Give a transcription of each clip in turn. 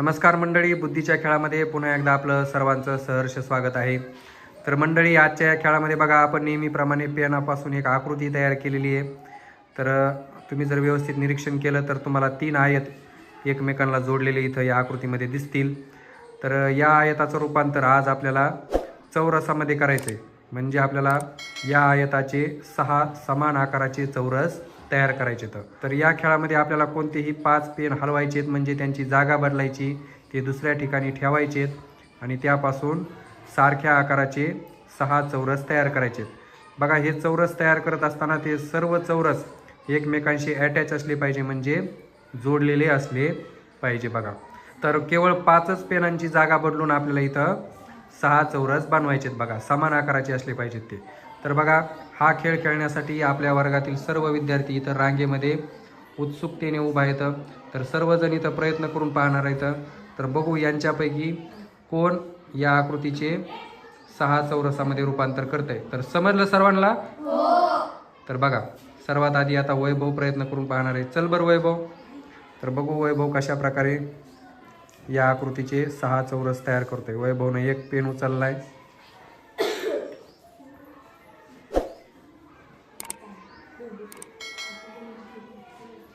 नमस्कार मंडळी बुद्धीच्या खेळामध्ये पुन्हा एकदा आपलं सर्वांचं सहर्ष स्वागत आहे. तर मंडळी आजच्या या खेळामध्ये बघा आपण नेहमीप्रमाणे पेनापासून एक आकृती तयार केलेली आहे. तर तुम्ही जर व्यवस्थित निरीक्षण केलं तर तुम्हाला तीन आयत एकमेकांना जोडलेले इथं या आकृतीमध्ये दिसतील. तर या आयताचं रूपांतर आज आपल्याला चौरसामध्ये करायचं आहे म्हणजे आपल्याला या आयताचे सहा समान आकाराचे चौरस तयार करायचे तर. तर या खेळामध्ये आपल्याला कोणतेही पाच पेन हलवायचे आहेत म्हणजे त्यांची जागा बदलायची ते दुसऱ्या ठिकाणी ठेवायचे आहेत आणि त्यापासून सारख्या आकाराचे सहा चौरस तयार करायचे आहेत बघा हे चौरस तयार करत असताना ते सर्व चौरस एकमेकांशी अटॅच असले पाहिजे म्हणजे जोडलेले असले पाहिजे बघा. तर केवळ पाचच पेनांची जागा बदलून आपल्याला इथं सहा चौरस बनवायचे बघा समान आकाराचे असले पाहिजेत ते. तर बघा हा खेळ खेळण्यासाठी आपल्या वर्गातील सर्व विद्यार्थी इथं रांगेमध्ये उत्सुकतेने उभा आहेत. तर सर्वजण इथं प्रयत्न करून पाहणार आहेत. तर बघू यांच्यापैकी कोण या आकृतीचे सहा चौरसामध्ये रूपांतर करत आहे तर समजलं सर्वांना? तर बघा सर्वात आधी आता वैभव प्रयत्न करून पाहणार आहे. चल बरं वैभव. तर बघू वैभव कशा प्रकारे या आकृतीचे सहा चौरस तयार करतोय. वैभवनं एक पेन उचललाय.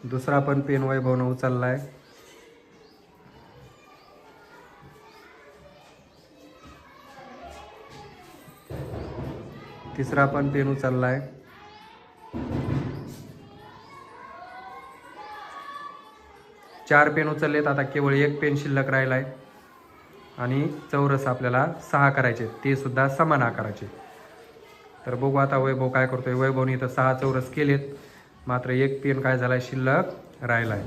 दुसरा पण पेन वैभवनं आहे तिसरा पण पेन उचलला आहे चार पेन उचललेत आता केवळ एक पेन शिल्लक राहिला आहे आणि चौरस आपल्याला सहा करायचे ते सुद्धा समान आकाराचे. तर बघू आता वैभव काय करतोय. वैभवने इथं सहा चौरस केलेत. मात्र एक पेन काय झालाय? शिल्लक राहिलाय.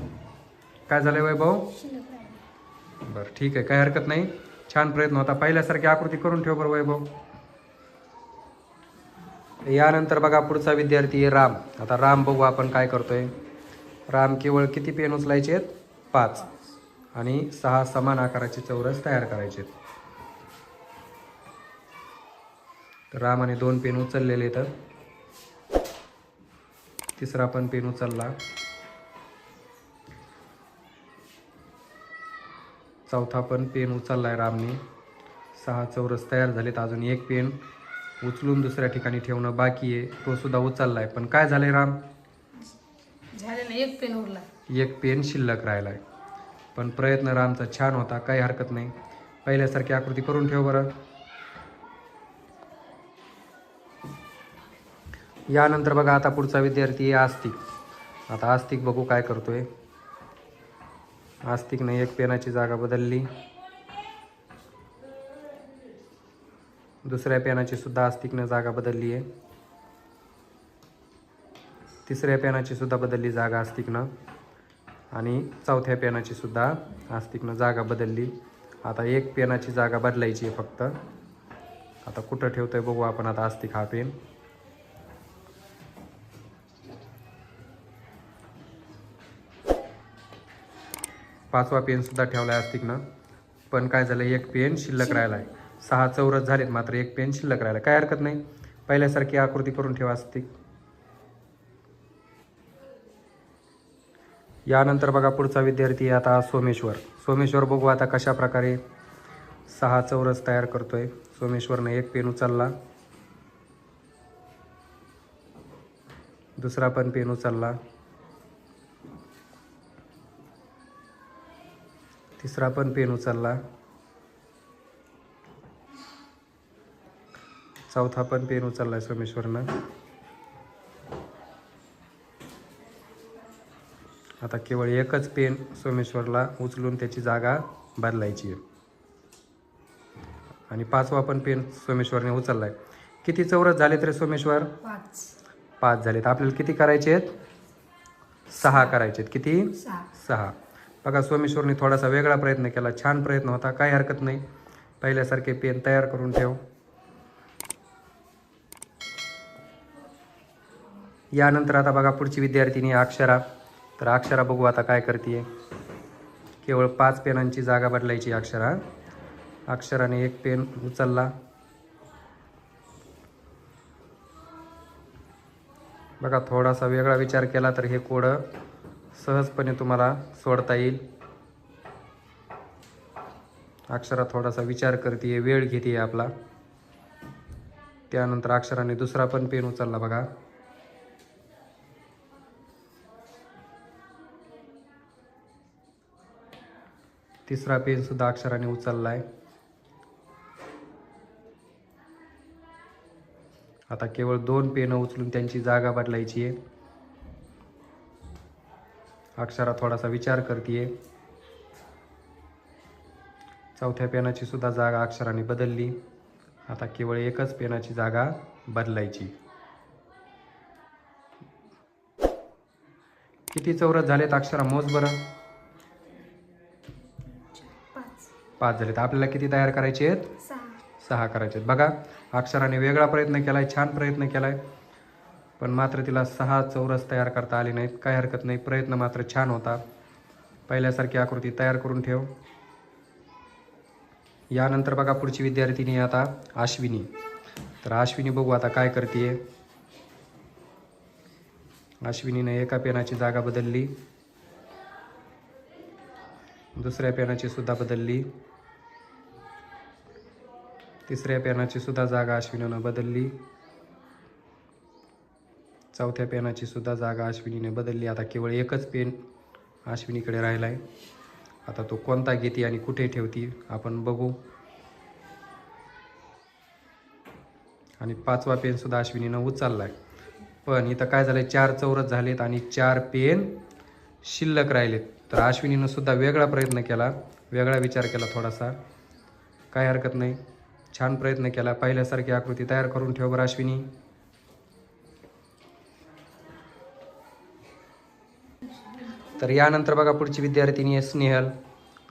काय झालंय वैभव? बरं ठीक आहे. काही हरकत नाही. छान प्रयत्न होता. पहिल्यासारखी आकृती करून ठेव बरं वैभव. यानंतर बघा पुढचा विद्यार्थी आहे राम. आता राम बघू आपण काय करतोय. राम केवळ किती पेन उचलायचे आहेत पाच. आणि सहा समान आकाराचे चौरस तयार करायचे आहेत तर रामाने दोन पेन उचललेले तर तिसरा पण पेन उचलला. चौथा पण पेन उचललाय रामने. सहा चौरस तयार झालेत अजून एक पेन. उचलून दुसऱ्या ठिकाणी ठेवणं बाकी आहे. तो सुद्धा उचललाय. पण काय झालंय राम? झाले ना एक पेन उरला एक पेन शिल्लक राहिलाय. पण प्रयत्न रामचा छान होता. काही हरकत नाही. पहिल्यासारखी आकृती करून ठेव बरं. यानंतर बघा आता पुढचा विद्यार्थी आहे आस्तिक. आता आस्तिक बघू काय करतोय. आस्तिकने एक पेनाची जागा बदलली. दुसऱ्या पेनाची सुद्धा आस्तिकनं जागा बदलली आहे. तिसऱ्या पेनाची सुद्धा बदलली जागा आस्तिकनं. आणि चौथ्या पेनाची सुद्धा आस्तिकनं जागा बदलली. आता एक पेनाची जागा बदलायची आहे फक्त. आता कुठं ठेवतोय बघू आपण आता आस्तिक हा पेन. पाचवा पेनसुद्धा सुद्धा आहे आस्तिकनं. पण काय झालं एक पेन शिल्लक राहिला आहे सहा चौरस झालेत मात्र एक पेन शिल्लक राहिला काय हरकत नाही. पहिल्यासारखी आकृती करून ठेवा आस्तिक. यानंतर बघा पुढचा विद्यार्थी आहे आता सोमेश्वर. सोमेश्वर बघू आता कशा प्रकारे सहा चौरस तयार करतोय. सोमेश्वरनं एक पेन उचलला. दुसरा पण पेन उचलला. तिसरा पण पेन उचलला. चौथा पण पेन उचललाय सोमेश्वरनं. आता केवळ एकच पेन सोमेश्वरला उचलून त्याची जागा बदलायची आहे. आणि पाचवा पण पेन सोमेश्वरने उचललाय. किती चौरस झालेत रे सोमेश्वर? पाच. पाच झालेत. आपल्याला किती करायचे आहेत? सहा करायचे आहेत. किती? सहा. बघा सोमेश्वरने थोडासा वेगळा प्रयत्न केला. छान प्रयत्न होता काही हरकत नाही. पहिल्यासारखे पेन तयार करून ठेव. यानंतर आता बघा पुढची विद्यार्थिनी अक्षरा. तर अक्षरा बघू आता काय करते केवळ पाच पेनांची जागा बदलायची अक्षरा. अक्षराने एक पेन उचलला. बघा थोडासा वेगळा विचार केला तर हे कोडं सहजपणे तुम्हाला सोडता येईल. अक्षरा थोडासा विचार करते वेळ घेते आपला. त्यानंतर अक्षराने दुसरा पण पेन उचलला बघा. तिसरा पेन सुद्धा अक्षराने आहे आता केवळ दोन पेनं उचलून त्यांची जागा बदलायची आहे. अक्षरा थोडासा विचार करते चौथ्या पेनाची सुद्धा जागा अक्षराने बदलली. आता केवळ एकच पेनाची जागा बदलायची. किती चौरस झालेत अक्षरा? मोज बरं. पाच झालेत. आपल्याला किती तयार करायचे आहेत? सहा. सहा करायचे आहेत. बघा अक्षराने वेगळा प्रयत्न केलाय छान प्रयत्न केलाय. पण मात्र तिला सहा चौरस तयार करता आले नाहीत. काही हरकत नाही. प्रयत्न मात्र छान होता. पहिल्यासारखी आकृती तयार करून ठेव. यानंतर बघा पुढची विद्यार्थिनी आता अश्विनी. तर अश्विनी बघू आता काय करते अश्विनीने एका पेनाची जागा बदलली. दुसऱ्या पेनाची सुद्धा बदलली. तिसऱ्या पेनाची सुद्धा जागा अश्विनीनं बदलली. चौथ्या पेनाची सुद्धा जागा अश्विनीने बदलली. आता केवळ एकच पेन अश्विनीकडे राहिला आहे आता तो कोणता घेते आणि कुठे ठेवती आपण बघू. आणि पाचवा पेनसुद्धा अश्विनीनं उचलला आहे पण इथं काय झालंय? चार चौरस झालेत आणि चार पेन शिल्लक राहिलेत. तर अश्विनीनं सुद्धा वेगळा प्रयत्न केला. वेगळा विचार केला थोडासा. काय हरकत नाही. छान प्रयत्न केला. पहिल्यासारखी आकृती तयार करून ठेव बरं अश्विनी. तर यानंतर बघा पुढची विद्यार्थिनी आहे स्नेहल.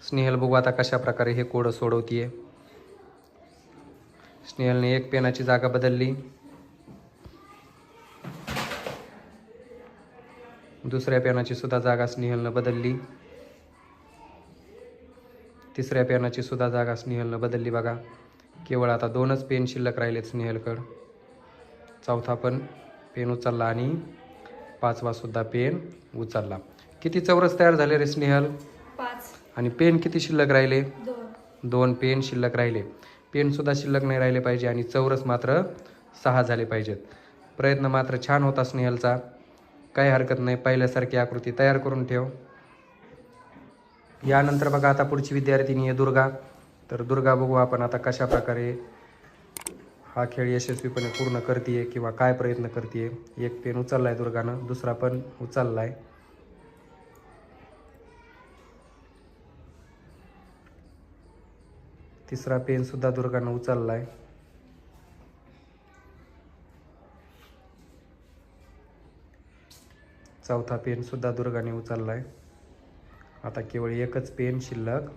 स्नेहल बघू आता कशा प्रकारे हे कोड सोडवतीये. स्नेहलने एक पेनाची जागा बदलली. दुसऱ्या पेनाची सुद्धा जागा स्नेहलनं बदलली. तिसऱ्या पेनाची सुद्धा जागा स्नेहलनं बदलली बघा. केवळ आता दोनच पेन शिल्लक राहिलेत स्नेहलकड. चौथा पण पेन उचलला आणि पाचवा सुद्धा पेन उचलला. किती चौरस तयार झाले रे स्नेहल? पाच. आणि पेन किती शिल्लक राहिले? दोन. दोन पेन शिल्लक राहिले. पेनसुद्धा शिल्लक नाही राहिले पाहिजे आणि चौरस मात्र सहा झाले पाहिजेत. प्रयत्न मात्र छान होता स्नेहलचा. काही हरकत नाही पहिल्यासारखी आकृती तयार करून ठेव. यानंतर बघा आता पुढची विद्यार्थिनी आहे दुर्गा. तर दुर्गा बघू आपण आता कशा प्रकारे हा खेळ यशस्वीपणे पूर्ण करते किंवा काय प्रयत्न करते एक पेन उचललाय दुर्गानं दुसरा पण उचललाय. तिसरा पेन सुद्धा दुर्गानं उचललाय. चौथा पेन सुद्धा दुर्गाने उचललाय. आता केवळ एकच पेन शिल्लक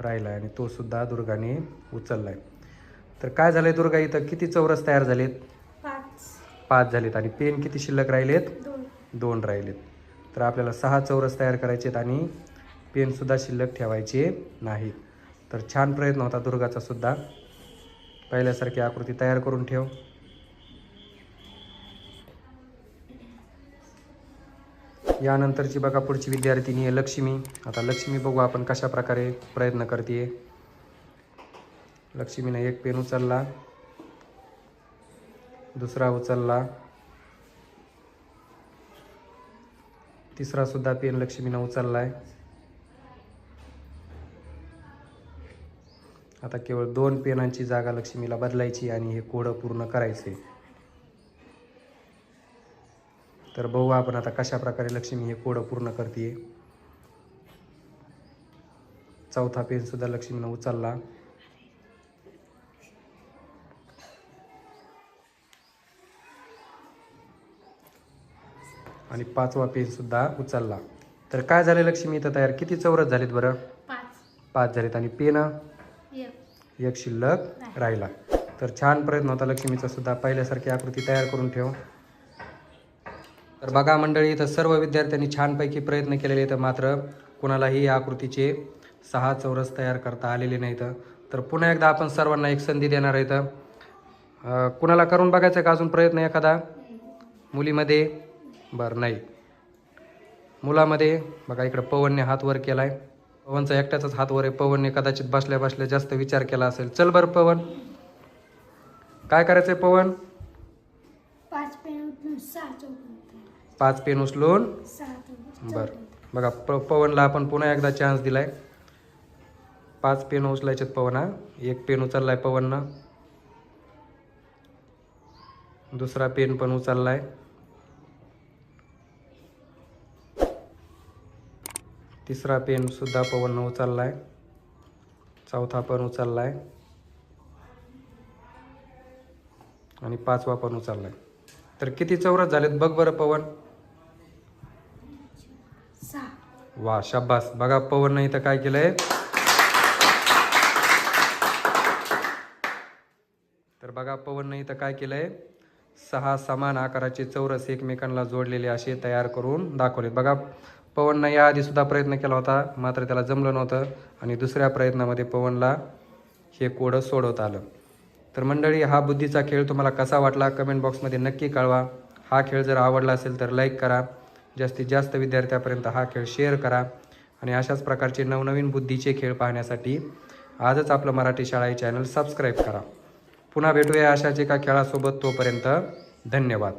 राहिलाय आणि तो सुद्धा दुर्गाने उचललाय. तर काय झालंय दुर्गा इथं? किती चौरस तयार झालेत? पाच. पाच झालेत. आणि पेन किती शिल्लक राहिलेत? दोन. दोन राहिलेत. तर आपल्याला सहा चौरस तयार करायचे आहेत आणि पेनसुद्धा शिल्लक ठेवायचे नाहीत. तर छान प्रयत्न होता दुर्गाचा सुद्धा. पहिल्यासारखी आकृती तयार करून ठेव. यानंतरची बघा पुढची विद्यार्थिनी आहे लक्ष्मी. आता लक्ष्मी बघू आपण कशा प्रकारे प्रयत्न करते लक्ष्मीनं एक पेन उचलला. दुसरा उचलला. तिसरा सुद्धा पेन लक्ष्मीनं उचललाय. आता केवळ दोन पेनांची जागा लक्ष्मीला बदलायची आणि हे कोडं पूर्ण करायचे. तर बघू आपण आता कशा प्रकारे लक्ष्मी हे कोडं पूर्ण करते चौथा पेन सुद्धा लक्ष्मीनं उचलला. आणि पाचवा पेन सुद्धा उचलला. तर काय झालं लक्ष्मी? इथं तयार किती चौरस झालेत बरं? पाच. पाच झालेत. आणि पेन? एक शिल्लक राहिला. तर छान प्रयत्न होता लक्ष्मीचा सुद्धा. पहिल्यासारखी आकृती तयार करून ठेव. तर बघा मंडळी इथं सर्व विद्यार्थ्यांनी छानपैकी प्रयत्न केलेले आहेत. मात्र कुणालाही या आकृतीचे सहा चौरस तयार करता आलेले नाहीत. तर पुन्हा एकदा आपण सर्वांना एक संधी देणार आहेत. कुणाला करून बघायचं का अजून प्रयत्न एखादा? मुलीमध्ये? बरं नाही. मुलामध्ये? बघा इकडं पवनने हात वर आहे पवनचा एकट्याचाच हात वर आहे. पवनने कदाचित बसल्या बसल्या जास्त विचार केला असेल. चल बरं पवन. काय करायचंय पवन? पाच पेन उचलून पाच पेन बर. बघा प पवनला आपण पुन्हा एकदा चान्स दिलाय. पाच पेन उचलायचेत पवन हा. एक पेन उचललाय पवननं. दुसरा पेन पण उचललाय. तिसरा पेन सुद्धा पवननं उचललाय. चौथा पण उचललाय. आणि पाचवा पण उचललाय. तर किती चौरस झालेत बघ बरं पवन. वा शाब्बास बघा पवननं इथं काय केलंय. तर बघा पवननं इथं काय केलंय. सहा समान आकाराचे चौरस एकमेकांना जोडलेले असे तयार करून दाखवलेत. बघा पवननं याआधीसुद्धा प्रयत्न केला होता मात्र त्याला जमलं नव्हतं आणि दुसऱ्या प्रयत्नामध्ये पवनला हे कोडं सोडवता आलं. तर मंडळी हा बुद्धीचा खेळ तुम्हाला कसा वाटला? कमेंट बॉक्समध्ये नक्की कळवा. हा खेळ जर आवडला असेल तर लाईक करा. जास्तीत जास्त विद्यार्थ्यापर्यंत हा खेळ शेअर करा. आणि अशाच प्रकारचे नवनवीन बुद्धीचे खेळ पाहण्यासाठी आजच आपलं मराठी शाळा हे चॅनल सबस्क्राईब करा. पुन्हा भेटूया अशाच एका खेळासोबत तोपर्यंत धन्यवाद.